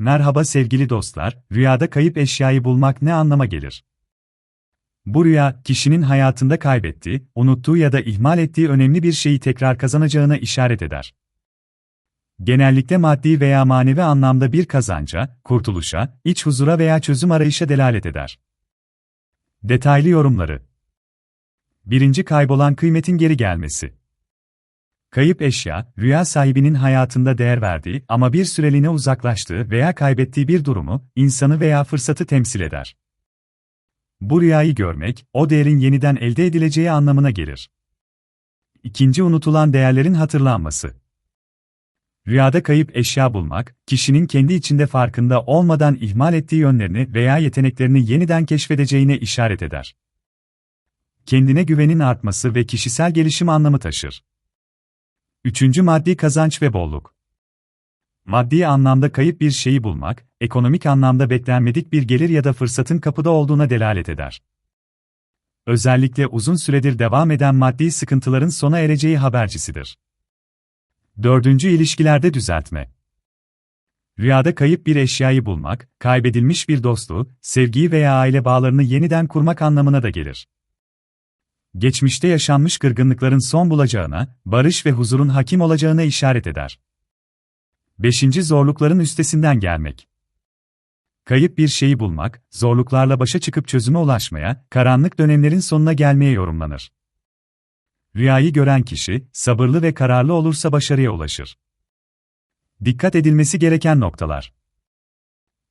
Merhaba sevgili dostlar, rüyada kayıp eşyayı bulmak ne anlama gelir? Bu rüya, kişinin hayatında kaybettiği, unuttuğu ya da ihmal ettiği önemli bir şeyi tekrar kazanacağına işaret eder. Genellikle maddi veya manevi anlamda bir kazanca, kurtuluşa, iç huzura veya çözüm arayışa delalet eder. Detaylı yorumları Birinci kaybolan kıymetin geri gelmesi. Kayıp eşya, rüya sahibinin hayatında değer verdiği ama bir süreliğine uzaklaştığı veya kaybettiği bir durumu, insanı veya fırsatı temsil eder. Bu rüyayı görmek, o değerin yeniden elde edileceği anlamına gelir. İkinci unutulan değerlerin hatırlanması. Rüyada kayıp eşya bulmak, kişinin kendi içinde farkında olmadan ihmal ettiği yönlerini veya yeteneklerini yeniden keşfedeceğine işaret eder. Kendine güvenin artması ve kişisel gelişim anlamı taşır. Üçüncü maddi kazanç ve bolluk. Maddi anlamda kayıp bir şeyi bulmak, ekonomik anlamda beklenmedik bir gelir ya da fırsatın kapıda olduğuna delalet eder. Özellikle uzun süredir devam eden maddi sıkıntıların sona ereceği habercisidir. Dördüncü ilişkilerde düzeltme. Rüyada kayıp bir eşyayı bulmak, kaybedilmiş bir dostluğu, sevgiyi veya aile bağlarını yeniden kurmak anlamına da gelir. Geçmişte yaşanmış kırgınlıkların son bulacağına, barış ve huzurun hakim olacağına işaret eder. Beşinci zorlukların üstesinden gelmek. Kayıp bir şeyi bulmak, zorluklarla başa çıkıp çözüme ulaşmaya, karanlık dönemlerin sonuna gelmeye yorumlanır. Rüyayı gören kişi, sabırlı ve kararlı olursa başarıya ulaşır. Dikkat edilmesi gereken noktalar.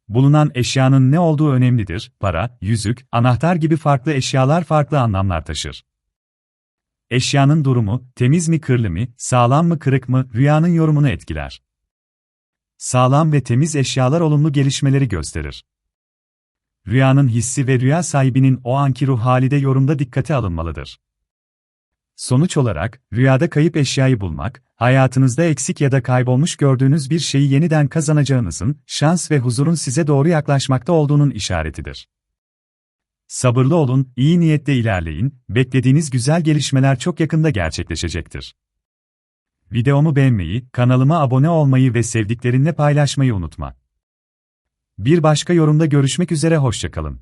Bulunan eşyanın ne olduğu önemlidir. Para, yüzük, anahtar gibi farklı eşyalar farklı anlamlar taşır. Eşyanın durumu, temiz mi kırlı mı, sağlam mı kırık mı, rüyanın yorumunu etkiler. Sağlam ve temiz eşyalar olumlu gelişmeleri gösterir. Rüyanın hissi ve rüya sahibinin o anki ruh hali de yorumda dikkate alınmalıdır. Sonuç olarak, rüyada kayıp eşyayı bulmak, hayatınızda eksik ya da kaybolmuş gördüğünüz bir şeyi yeniden kazanacağınızın, şans ve huzurun size doğru yaklaşmakta olduğunun işaretidir. Sabırlı olun, iyi niyetle ilerleyin, beklediğiniz güzel gelişmeler çok yakında gerçekleşecektir. Videomu beğenmeyi, kanalıma abone olmayı ve sevdiklerinle paylaşmayı unutma. Bir başka yorumda görüşmek üzere hoşçakalın.